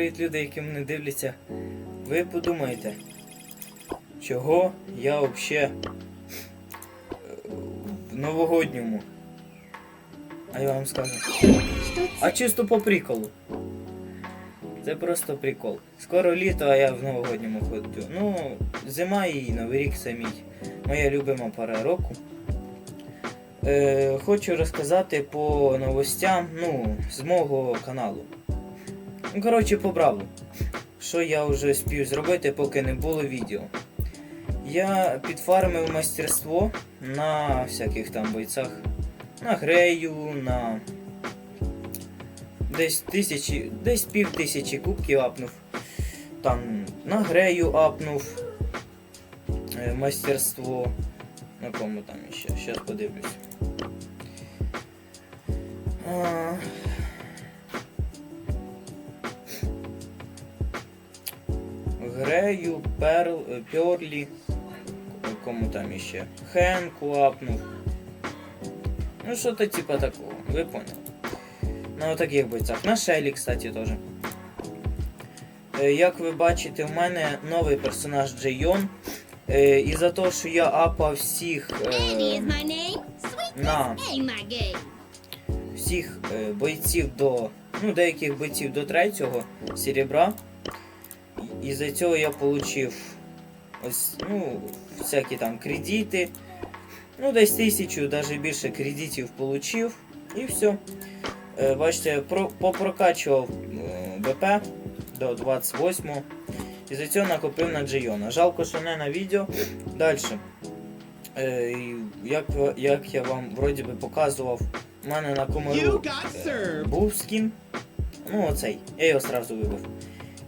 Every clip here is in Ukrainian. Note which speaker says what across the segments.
Speaker 1: привіт, люди, які мене дивляться. Ви подумаєте, чого я взагалі в новогодньому? А я вам скажу. А чисто по приколу. Це просто прикол. Скоро літо, а я в новогодньому ходжу. Ну, зима і Новий рік це мій. Моя любима пора року. Е, хочу розказати по новостям, ну, з мого каналу. Ну, коротше, по бравлу. Що я вже спів зробити, поки не було відео. Я підфармив мастерство на всяких там бойцах. На грею, на десь тисячі, десь пів тисячі кубків апнув. Там на грею апнув е, мастерство. На кому там ще? Щас подивлюсь. Грею, Перл, е, Перлі. Кому там іще? Хенку апнув. Ну, що-то типа такого, ви поняли. На таких бойцах. На Шелі, кстати, теж. Е, Як ви бачите, в мене новий персонаж Джейон. Е, І за те, що я апав всіх, на всіх бойців до. Ну, деяких бойців до третього серебра. І- за цього я отримав ось, ну, всякі там кредити. Ну, десь тисячу, навіть більше кредитів отримав. І все. Е, Бачите, про, попрокачував е, БП до 28 І за цього накопив на Джейона. Жалко, що не на відео. Далі. Е, як, як я вам вроді би показував, у мене на комару був скін. Ну, оцей. Я його сразу вибив.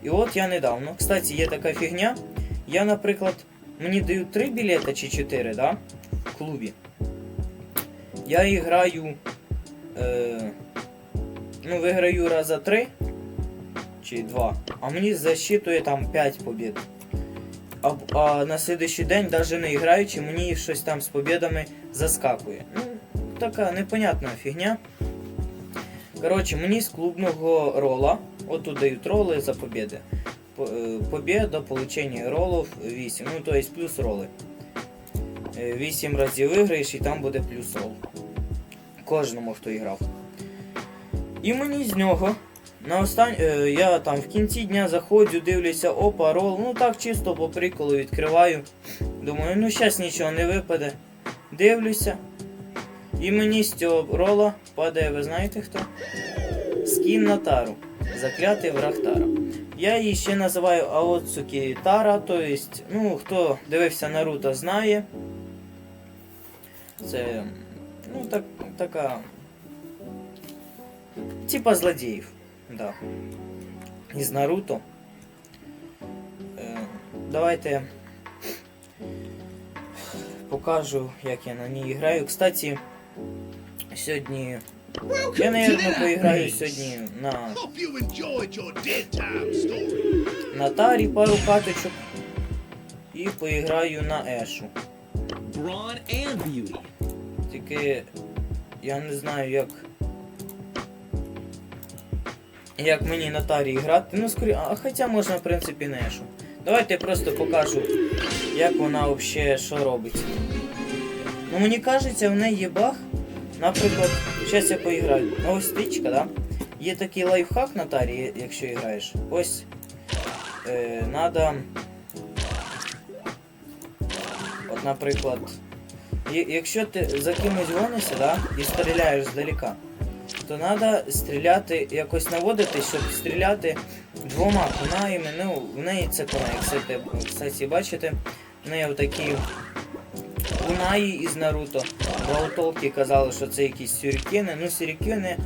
Speaker 1: І от я недавно. Кстати, є така фігня. Я, наприклад, мені дають 3 білета чи 4, да? В клубі. Я і граю. Е, ну, виграю раза 3 чи 2, а мені засчитує там 5 побід. А, а на слідуючий день, навіть не граючи, мені щось там з побідами заскакує. Ну, така непонятна фігня. Коротше, мені з клубного рола, от тут дають роли за побіди. По- е, Побіда, получення ролів 8, ну то есть плюс роли. 8 разів виграєш і там буде плюс рол. Кожному, хто грав. І мені з нього на остань... е, я там в кінці дня заходжу, дивлюся, опа, рол. Ну так чисто по приколу відкриваю. Думаю, ну щас нічого не випаде. Дивлюся. І мені з цього рола падає, ви знаєте хто? Скін на тару. Заклятий враг Тара. Я її ще називаю Аоцукі Тара, то есть, ну, хто дивився Наруто, знає. Це. Ну, так, така. Типа злодіїв. Да. Із Наруто. Е, давайте покажу, як я на ній граю. Кстати, сьогодні. Я, наверное, поіграю сьогодні на, на тарі пару каточок. І поіграю на Ешу. Тільки я не знаю як. Як мені на тарі грати. Ну, скорі... а хоча можна, в принципі, на Ешу. Давайте я просто покажу, як вона взагалі що робить. Ну мені кажеться, в неї є баг. Наприклад, зараз я поіграю. Ну ось стичка, да? Є такий лайфхак на тарі, якщо граєш. Ось. Е, надо. От, наприклад. Якщо ти за кимось гонишся, да, і стріляєш здалека, то треба стріляти, якось наводити, щоб стріляти двома кунаями. Ну, в неї це кунаї, кстати, кстати, бачите, в неї отакі кунаї із Наруто. Баутолки казали, що це якісь сюрікени. Ну, сюрікени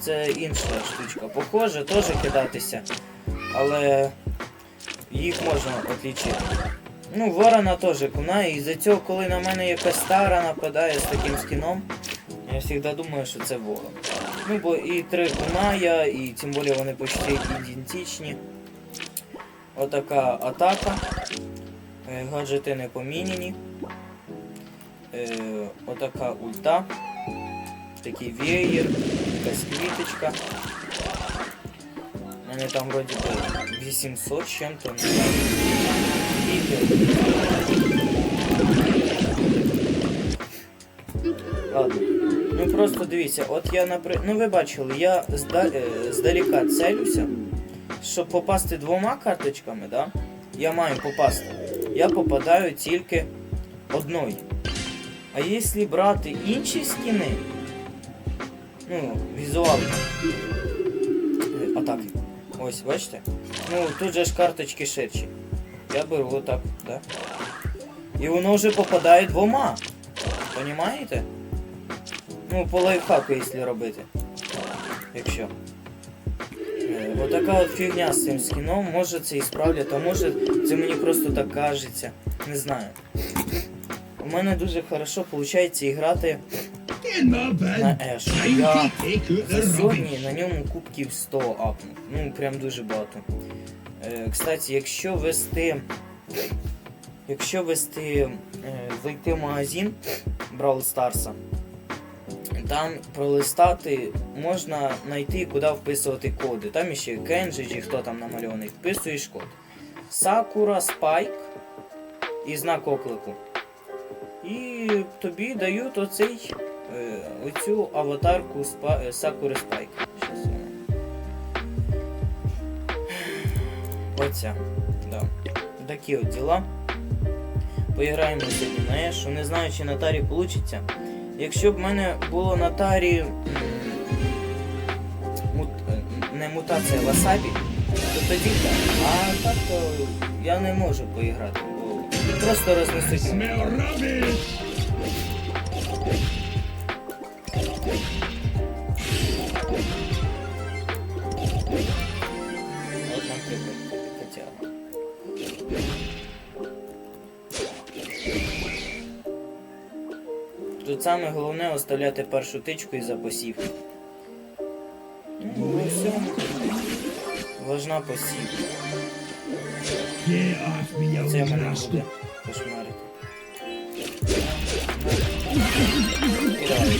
Speaker 1: це інша штучка. Похоже, теж кидатися, але їх можна відлічити. Ну, ворона теж кунає, і за цього, коли на мене якась стара нападає з таким скіном, я завжди думаю, що це ворон. Ну, бо і три куная, і тим більше вони почти ідентичні. Отака атака. Е, Гаджети не поміняні. Е, Отака ульта. Такий веєр, якась квіточка. Вони там вроді би 800 з чим-то. Ладно. Ну просто дивіться, от я наприклад. Ну ви бачили, я зда... е, здаліка целюся. Щоб попасти двома карточками, да? Я маю попасти. Я попадаю тільки одною. А якщо брати інші скіни, ну, візуально. Е, Атаки. Ось, бачите? Ну, тут же ж карточки ширші. Я беру отак, да? І воно вже попадає двома. Понімаєте? Ну, по лайфхаку, якщо робити. Якщо. Е, Отака от фігня з цим скіном, може це і справлять, а може це мені просто так кажеться. Не знаю. У мене дуже хорошо виходить грати на. Еш. Я сьогодні на ньому кубків 100 апнув. Ну, прям дуже багато. Е, кстати, якщо вести. Якщо вести. Е, зайти в магазин Brawl Старса, там пролистати можна знайти, куди вписувати коди. Там ще Кенджі чи хто там намальований. Вписуєш код. Сакура Спайк і знак оклику. І тобі дають оцей, е, оцю аватарку е, Сакури Спайк. Оця. Да. Такі от діла. Поіграємо сьогодні на Ешу. Не знаю, чи на тарі вийде. Якщо б в мене було на тарі мут, е, не мутація васабі, то тоді так. А так то я не можу поіграти, просто рознесуть. Тут саме головне оставляти першу тичку і запосів. Ну, і все. Важна посів. Це мене буде кошмарити. І далі.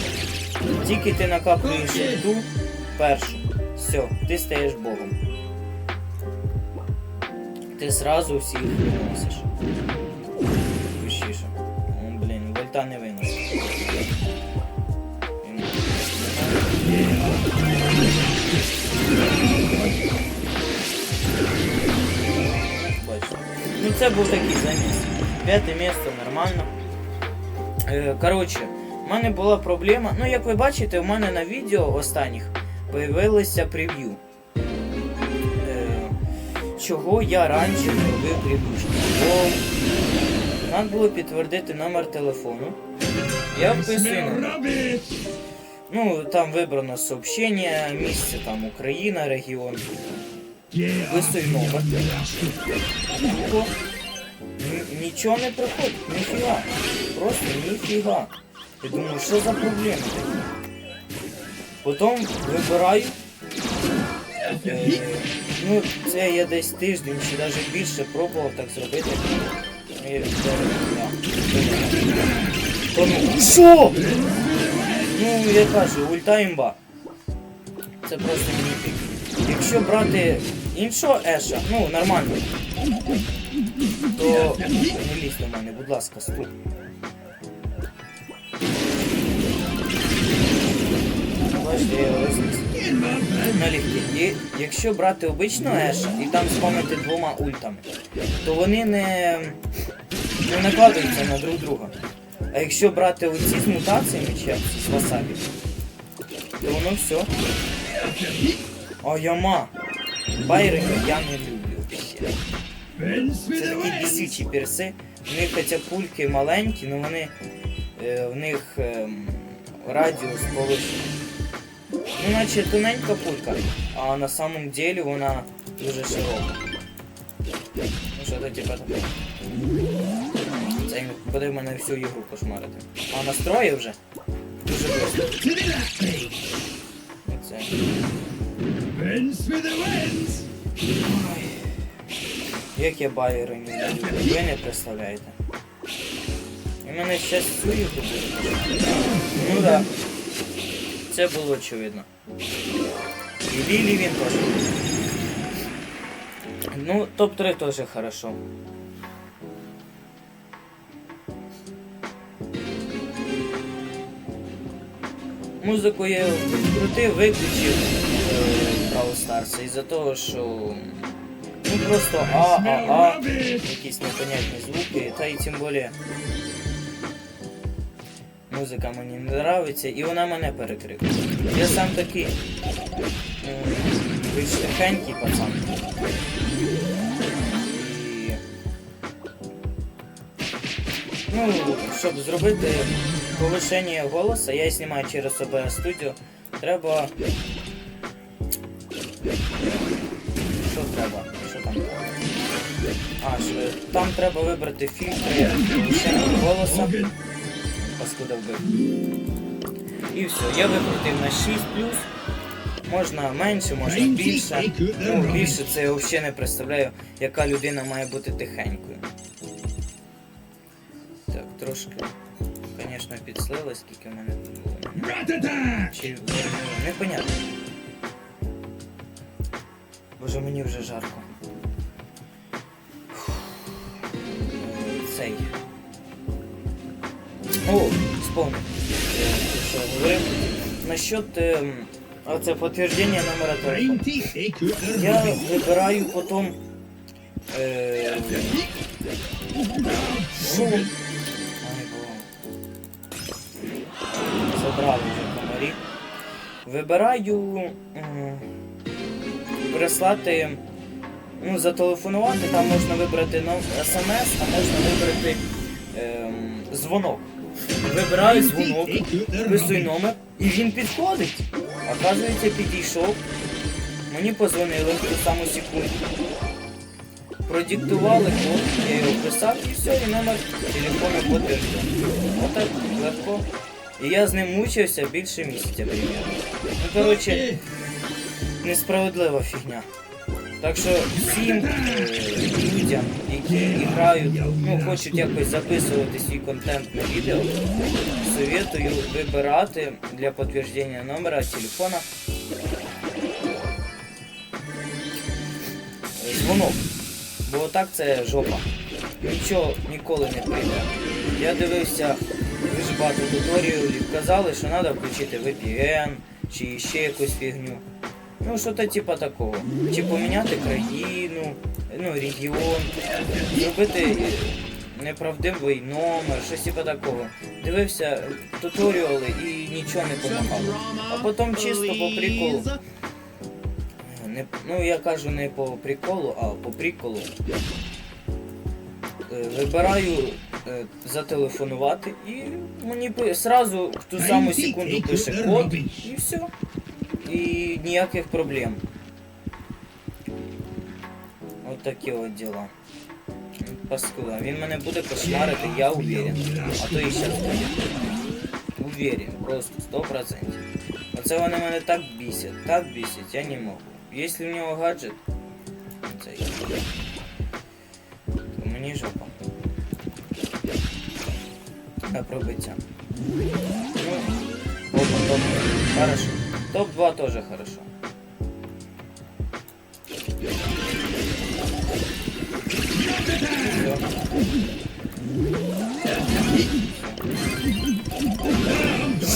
Speaker 1: Тільки ти накаплюєш ту першу. Все, ти стаєш богом. Ти зразу всіх виносиш. Гущіше. О, блін, вольта не виносить. Він- Ну це був такий заміс. П'яте місце нормально. Е, коротше, в мене була проблема. Ну, як ви бачите, у мене на відео останніх появилося прев'ю. Е, чого я раніше не робив прев'юшки. Бо треба було підтвердити номер телефону. Я вписую. Ну, там вибрано сообщення, місце там Україна, регіон.
Speaker 2: Me,
Speaker 1: номер. Нічого не приходить, ніфіга. Просто ніфіга. Я думаю, що за проблеми такі? Потім вибираю. Е, ну, це я десь тиждень чи навіть більше пробував так зробити. Ну, Що? Ну, я кажу, ульта імба. Це просто міфік. Якщо брати іншого еша, ну нормально, то не лізь до мене, будь ласка, стук. Бачите, я розніс. І якщо брати обичного еша і там спамити двома ультами, то вони не, не накладаються на друг друга. А якщо брати оці з мутаціями чи з васабі, то воно все. А яма. Байрика я не люблю. Це такі
Speaker 2: wind.
Speaker 1: бісючі перси. В них хоча пульки маленькі, але вони е, в них ем, радіус повищений. Ну, наче тоненька пулька, а на самом деле вона дуже широка. Ну що то типа таке. Це буде в мене всю ігру кошмарити. А настрої вже? Дуже близько. Оце.
Speaker 2: Winds.
Speaker 1: Як я люблю, ви не представляєте. І мене ще цю. Ну да. Це було очевидно. І Лілі він теж. Ну, топ-3 тоже хорошо. Музику я крутив, виключив е, Brawl Stars із-за того, що ну просто а, а, а, якісь непонятні звуки, та й тим більше музика мені не нравиться і вона мене перекрикує. Я сам такий більш тихенький пацан. І... Ну, щоб зробити повишення голосу, я знімаю через OBS Studio, треба. Що треба? А, що, там треба вибрати фільтри повишення голоса. Паскуда вбив. І все, я викрутив на 6 Можна менше, можна більше. Ну, більше це я взагалі не представляю, яка людина має бути тихенькою. Так, трошки, звісно, підслили, скільки в мене тут було. Чи вернули, непонятно. Боже, мені вже жарко. Цей. О, вспомнил. Е, що говорив. Насчет оце підтвердження номера телефону. Я вибираю потім. Е, що? Ай. Забрали вже комарі. Вибираю. м, Прислати. Ну, зателефонувати, там можна вибрати смс, а можна вибрати ем, дзвонок. Вибираю дзвонок, вписую номер, і він підходить. Оказується, підійшов. Мені позвонили в ту саму секунду. Продиктували код, я його вписав і все, і номер телефону підтвердив. Отак легко. І я з ним мучився більше місяця примерно. Ну, коротше, несправедлива фігня. Так що всім е, людям, які грають, ну, хочуть якось записувати свій контент на відео, советую вибирати для підтвердження номера телефона дзвонок. Бо отак це жопа. Нічого ніколи не прийде. Я дивився дуже багато туторіалів, казали, що треба включити VPN чи ще якусь фігню. Ну, що-то типа такого. Чи поміняти країну, ну, регіон, зробити неправдивий номер, щось типа такого. Дивився туторіали і нічого не допомагало. А потім чисто по приколу. Не, ну я кажу не по приколу, а по приколу. Е, Вибираю е, зателефонувати і мені сразу в ту саму секунду пише код і все. І ніяких проблем. От такі от діла. Паскуда. Він мене буде кошмарити, я уверен. А то і зараз буде. Уверен, просто 100%. Оце вони мене так бісять, так бісять, я не можу. Якщо в нього гаджет, цей, то мені жопа. На пробиття. Ну, опа, топ. Хорошо. Топ-2 тоже хорошо.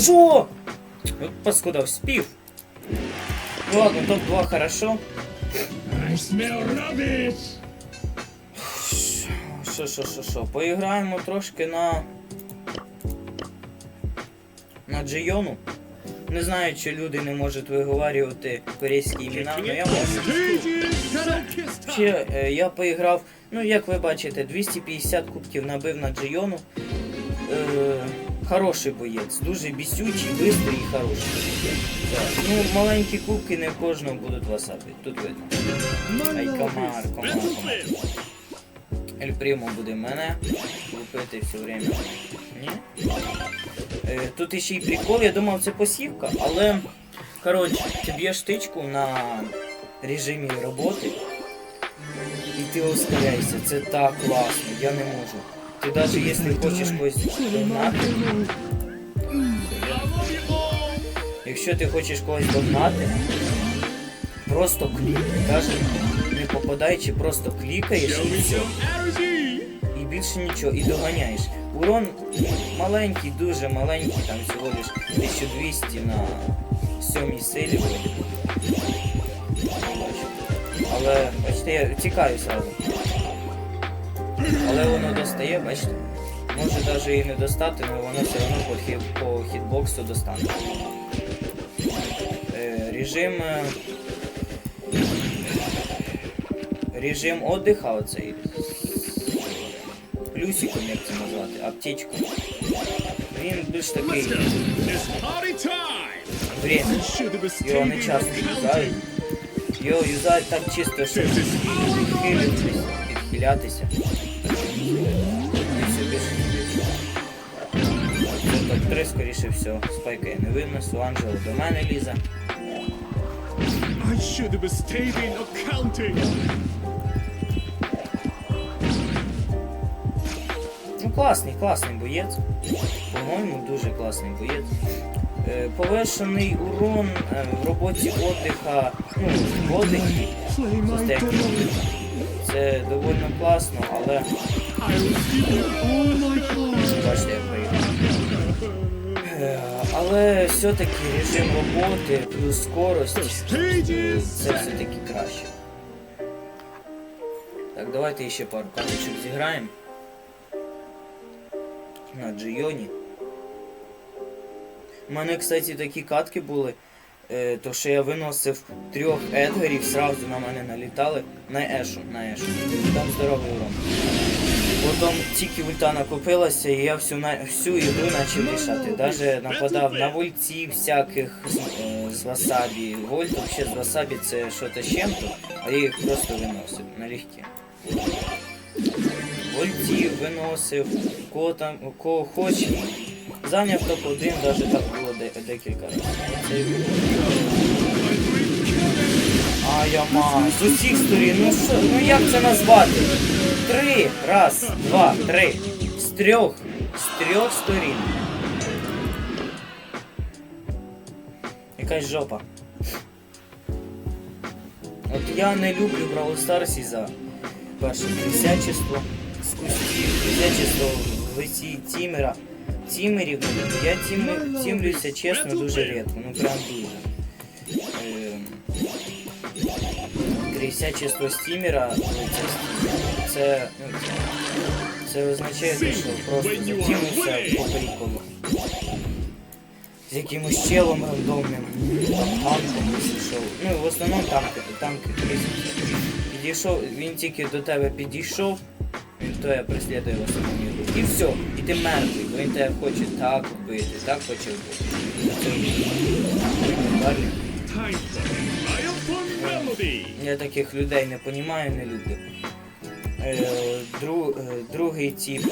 Speaker 1: Шо? Вот паскуда, вспив. Ну ладно, топ-2 хорошо. Що, що, що, що? Поіграємо трошки на. На Джейону. Не знаю, чи люди не можуть виговарювати корейські імена, але я можу. Ще е, я поіграв, ну як ви бачите, 250 кубків набив на Джейону. Е, хороший боєць, дуже бісючий, бистрий і хороший. Так. Ну, маленькі кубки не в кожного будуть васапити, тут видно. Ай, комар, комар, комар. Ель Примо буде мене лупити все время. Ні? Е, тут іще й прикол, я думав це посівка, але коротше, ти б'єш тичку на режимі роботи і ти ускоряйся. Це так класно, я не можу. Ти навіть якщо хочеш когось догнати, якщо ти хочеш когось догнати, просто клік, навіть не попадаючи, просто клікаєш і все. І більше нічого, і доганяєш. Урон маленький, дуже маленький, там всього лиш 1200 на 7 силі. Але, бачите, я тікаю зразу. Але воно достає, бачите. Може навіть і не достати, але воно все одно по, хі, по хітбоксу достане. Е, режим. е, Режим отдиха оцей. Плюсиком, як це назвати, аптечку. Він більш такий время. Його не часто юзають. Його юзають так чисто, щоб відхилитись, відхилятися. І все не більше. Це топ-3, скоріше всього. Спайка я не винесу, Анджело до мене лізе.
Speaker 2: I should have stayed in accounting.
Speaker 1: Класний, класний боєць. По-моєму, дуже класний боєць. Е, Повишений урон е, в роботі отдиха, ну, в отдихі.
Speaker 2: My
Speaker 1: Це доволі класно, але бачите, як приїхав. Е, Але все-таки режим роботи плюс скорость це все-таки краще. Так, давайте ще пару карточок зіграємо. На Джийоні. У мене, кстати, такі катки були. Е, то що я виносив трьох Едгарів, сразу на мене налітали на Ешу, на Ешу. Там здоровий урон. Потім тільки ульта накопилася, і я всю, на, всю ігру почав рішати. Даже нападав на вольців всяких е, з васабі. Вольт взагалі з васабі це з чим-то, а я їх просто виносив налегке. Вольтів виносив, кого там, кого хоч. Зайняв топ-1, навіть так було де- декілька разів. Це. А я ма, з усіх сторін, ну що, ну як це назвати? Три, раз, два, три. З трьох, з трьох сторін. Якась жопа. От я не люблю Brawl Stars за перше присячество з присячество в лиці тімера. Тімерів. Я тім, тімлюся чесно дуже рідко, ну прям дуже. Ем, Трясячество стімера це, це, ну, це означає, що просто затімився по приколу. З якимось челом рандомним, там танком пішов. Ну, в основному танки, танки. Підійшов, він тільки до тебе підійшов, то я преслідую в основному. І все, і ти мертвий, бо він тебе хоче так вбити, так хоче вбити. Я таких людей не понімаю, не люблю. Е, дру, е, другий тип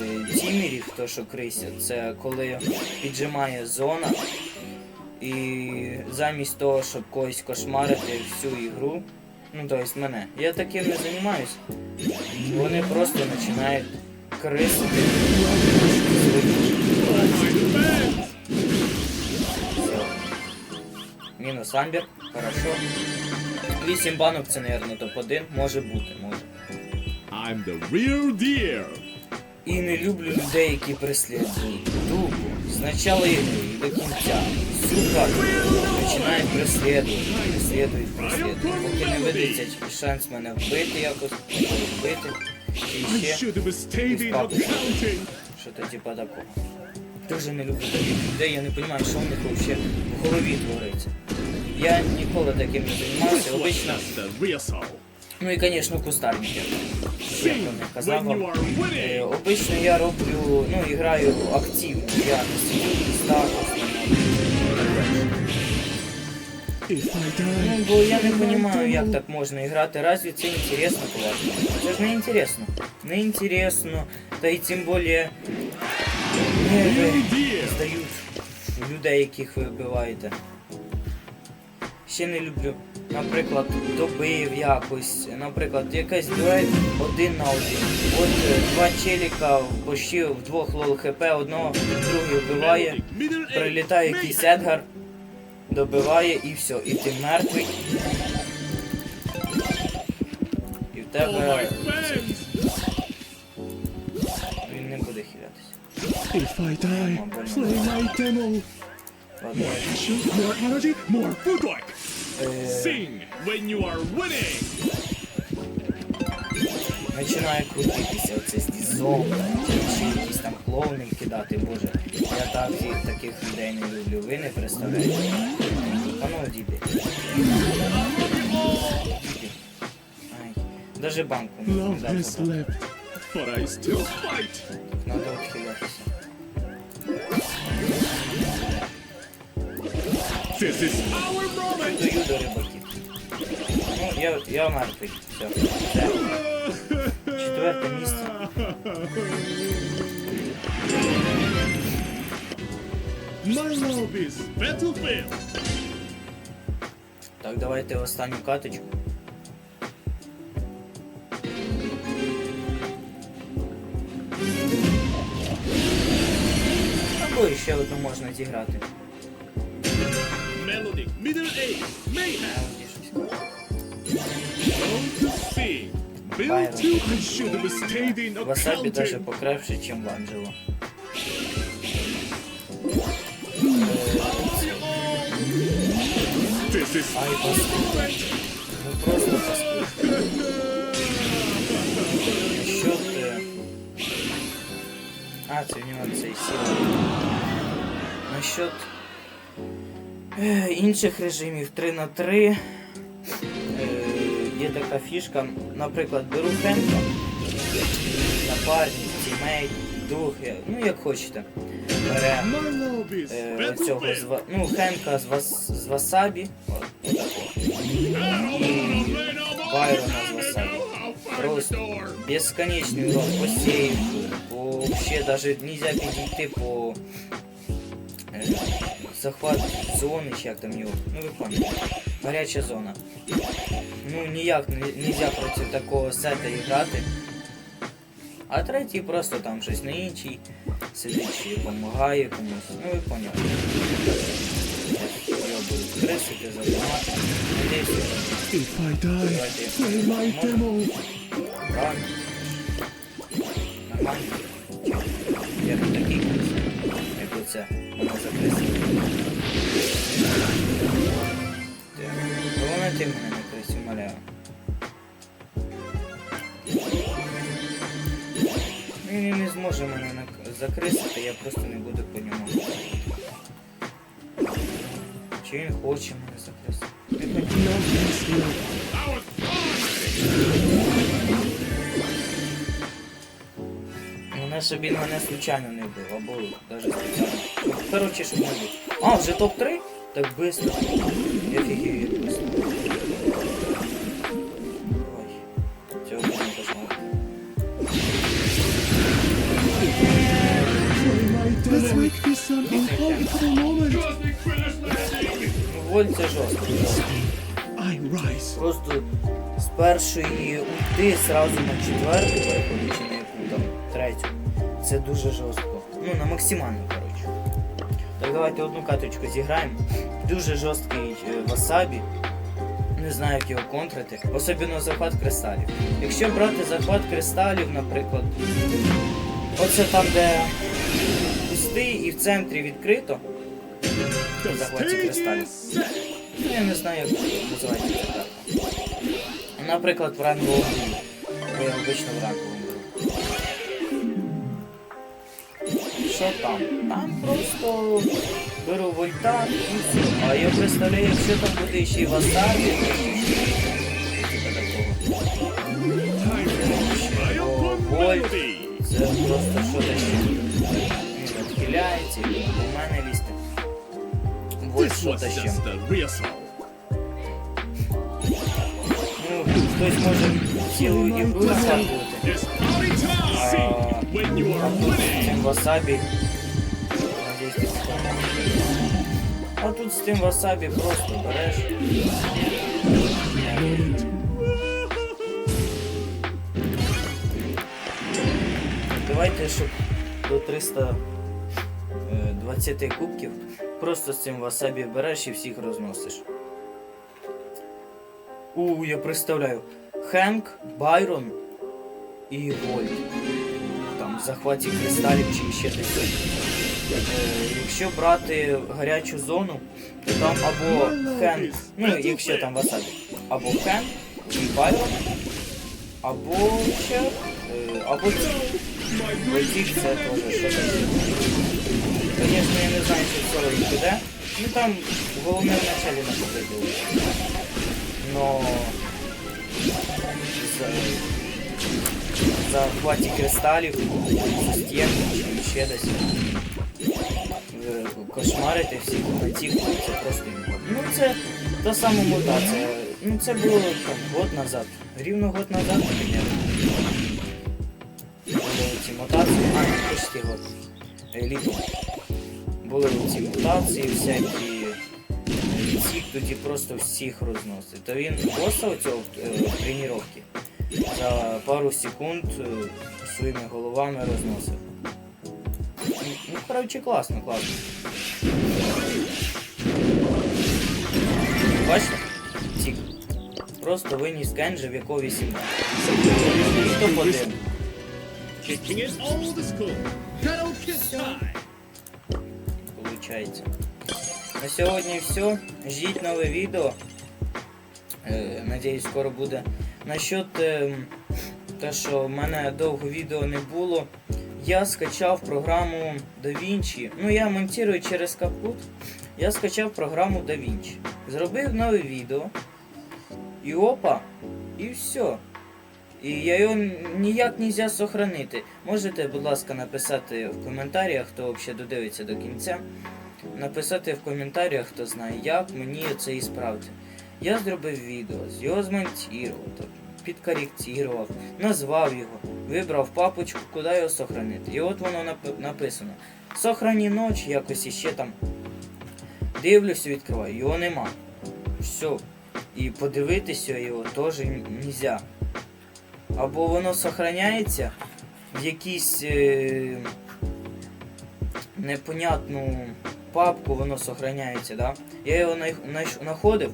Speaker 1: е, тімерів, то що крисять, це коли піджимає зона. І замість того, щоб когось кошмарити всю ігру, ну тобто мене, я таким не займаюсь. Вони просто починають крисити. Мінус Амбер, хорошо. 8 банок це, мабуть, топ-1. Може бути, може.
Speaker 2: I'm the real deal.
Speaker 1: І не люблю людей, які преслідують. Тупо. Спочатку ігри і до кінця. Всю карту починають преслідувати, преслідують, преслідують. Поки не видається шанс мене вбити якось, вбити. І ще що-то типа такого. Дуже не люблю таких людей, я не розумію, що в них взагалі в голові твориться. Я ніколи таким не займався, обично, Ну і, звісно, кустарники. Як казав вам. Е. Обично я роблю, ну, граю активно, я сидю і. Ну, бо я не розумію, як так можна грати. Разве це інтересно, по-вашому? Це ж не інтересно. Не інтересно, та й тим більше
Speaker 2: real
Speaker 1: здають людей, яких ви вбиваєте. Ще не люблю, наприклад, добив якось, наприклад, якась дуель один на один. От е, два челіка почти в двох лол хп, одного другий вбиває, прилітає якийсь Едгар, добиває і все, і ти мертвий.
Speaker 2: All
Speaker 1: тебе він не буде хилятися.
Speaker 2: If I die, play my demo.
Speaker 1: Ладно.
Speaker 2: Passion, more energy, more footwork. Sing when you are winning.
Speaker 1: починає крутитися оце зомби, чи якісь там клоуни кидати, боже. Я так всіх таких людей не люблю. Ви не представляєте. А ну діти. Ай. Даже банку не дав. Надо відхилятися.
Speaker 2: This is our moment.
Speaker 1: Ну, я, я мертвий. Все. Четверте місце.
Speaker 2: My love is battlefield.
Speaker 1: Так, давайте останню каточку. Або ще одну можна зіграти.
Speaker 2: Melody, middle A, mayhem.
Speaker 1: Мені щось.
Speaker 2: Go to sing. Bill
Speaker 1: Byron.
Speaker 2: too, I should have stayed in
Speaker 1: Васабі даже
Speaker 2: accounting.
Speaker 1: покраще, ніж в Анджело.
Speaker 2: This is
Speaker 1: Ай,
Speaker 2: our
Speaker 1: Господи.
Speaker 2: moment.
Speaker 1: Ну просто паскуд. Насчет... е, А, це в нього цей сіл. Насчет е, інших режимів. 3 на 3 е, є така фішка, наприклад, беру Хенка, напарник, тімейт, друг, е, ну як хочете. Бере
Speaker 2: My love is
Speaker 1: е, цього з, ну, Хенка з, вас, з Васабі, от. Байрона з Васабі. Просто бесконечный урон по сейфу, по вообще даже нельзя підійти по е, захват зони, чи як там його, ну ви пам'ятаєте, гаряча зона. Ну ніяк не- нельзя проти такого сета грати. А третій просто там щось на іншій сидить чи допомагає комусь. Ну ви поняли. Його будуть крисити, задимати. Надіюсь. Нормально. Я не такий як оце. Воно закрисить. Головне ти мене не крис, умоляю. Він і не зможе мене нак- закрисити, я просто не буду по ньому. Чи він хоче мене закрисити? Не хоче. Мене щоб мене случайно не вбив, або навіть спеціально. Коротше, щоб не. А, вже топ-3? Так быстро. Я фігію як. Цього жорстко. Просто з першої ульти сразу на четверту переходить, Це дуже жорстко. Ну, на максимальну, коротше. Так давайте одну каточку зіграємо. Дуже жорсткий е, васабі. Не знаю, як його контрити. Особливо захват кристалів. Якщо брати захват кристалів, наприклад, оце там, де пустий і в центрі відкрито. Захватчик
Speaker 2: stage
Speaker 1: кристалів. Я не знаю, як називається. Наприклад, в бою. Я обично в ранговому Що там? Там просто беру вольта і все. А я представляю, якщо там буде ще й васабі, то вольт. Це просто що таке. Відхиляється і до мене лізти. Вольт що
Speaker 2: was
Speaker 1: та ще. Ну, хтось може цілу ігру захватувати. Надіюсь, ти спокійно. А тут з тим васабі просто береш. Давайте, щоб до 320 кубків просто з цим васабі береш і всіх розносиш. У, я представляю. Хенк, Байрон і Вольт. В захваті кристалів чи ще десь. Е, Якщо брати гарячу зону, то там або Хенк, ну якщо там васабі, або Хенк і Байрон, або ще, е, або Тік. Бо це теж що таке. Звісно, я не знаю, чи все він піде. Ну там головне в началі на победу. Но за, за хваті кристалів, чи ще десь. е, Кошмарити всіх мотів, це просто імба. Ну це та сама мутація. Ну це було там год назад. Рівно год назад. Були ці мутації. А, не почти год. Е, Літо. Були ці мутації, всякі. Тік тоді просто всіх розносить. То він просто оцього е, тренування за пару секунд е, своїми головами розносив. Ну, Ну, коротше, класно, класно. Бачите? Тік. Просто виніс Кенджи, в якого 18. Хто подив?
Speaker 3: Kicking it old school. Pedal kick time.
Speaker 1: Получається. На сьогодні все. Ждіть нове відео. Е, надіюсь, скоро буде. Насчет е, те, що в мене довго відео не було. Я скачав програму DaVinci. Ну, я монтую через Capcut. Я скачав програму DaVinci. Зробив нове відео. І опа! І все. І я його ніяк не можна сохранити. Можете, будь ласка, написати в коментарях, хто взагалі додивиться до кінця. Написати в коментарях, хто знає, як мені це і справити. Я зробив відео, його змонтував, підкоректував, назвав його, вибрав папочку, куди його сохранити. І от воно написано. Сохрані ноч, якось іще там. Дивлюся, відкриваю, його нема. Все. І подивитися його теж нельзя. Або воно сохраняється в якійсь е, непонятну папку, воно сохраняється, да? Я його знаходив.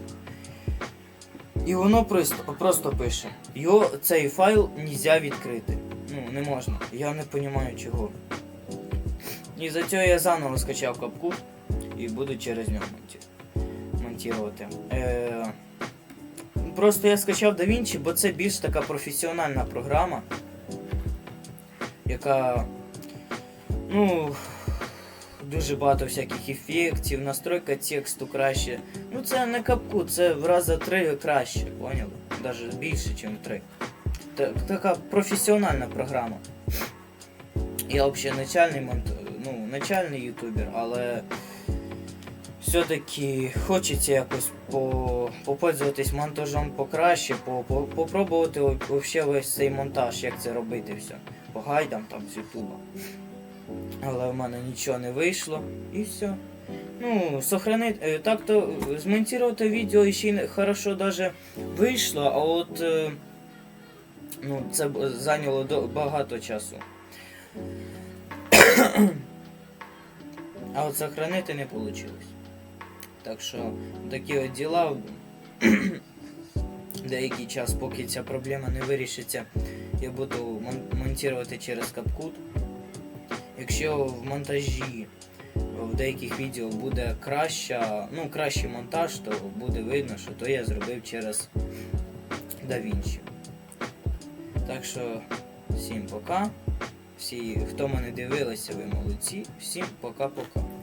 Speaker 1: І воно просто, просто пише. Його цей файл нельзя відкрити. Ну, не можна. Я не розумію чого. І за цього я заново скачав капку і буду через нього монтувати. Е- Просто я скачав DaVinci, бо це більш така професіональна програма, яка. Ну. Дуже багато всяких ефектів, настройка тексту краще. Ну це не капку, це в рази три краще, поняли? Даже більше, ніж три. Та- Така професіональна програма. Я взагалі начальний монт... ну, начальний ютубер, але все-таки хочеться якось по... попользуватись монтажом покраще, по... по... попробувати вообще весь цей монтаж, як це робити все. По гайдам там з ютуба. Але в мене нічого не вийшло і все. Ну, сохранити. е, Так то е, змонтувати відео ще й хорошо даже вийшло, а от е, ну, це зайняло багато часу. А от сохранити не вийшло. Так що такі от діла. Деякий час, поки ця проблема не вирішиться, я буду мон- монтувати через CapCut. Якщо в монтажі в деяких відео буде краща, ну, кращий монтаж, то буде видно, що то я зробив через DaVinci. Так що всім пока. Всі, хто мене дивилися, ви молодці. Всім пока-пока.